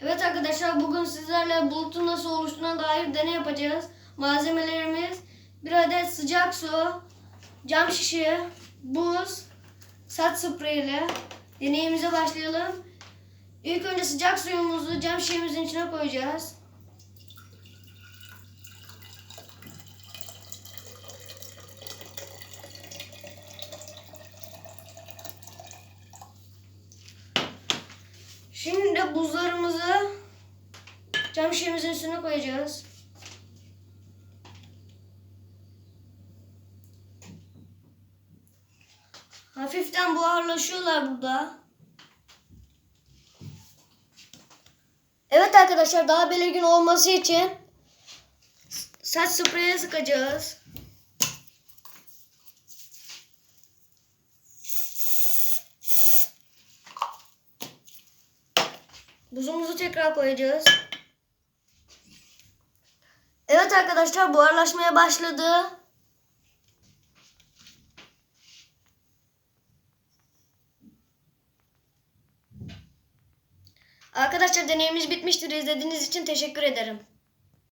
Evet arkadaşlar bugün sizlerle bulutun nasıl oluştuğuna dair deney yapacağız. Malzemelerimiz bir adet sıcak su, cam şişe, buz, saç spreyi deneyimize başlayalım. İlk önce sıcak suyumuzu cam şişemizin içine koyacağız. Şimdi de buzlarımızı cam şişemizin üstüne koyacağız. Hafiften buharlaşıyorlar burada. Evet arkadaşlar daha belirgin olması için saç spreyine sıkacağız. Buzumuzu tekrar koyacağız. Evet arkadaşlar buharlaşmaya başladı. Arkadaşlar deneyimiz bitmiştir. İzlediğiniz için teşekkür ederim.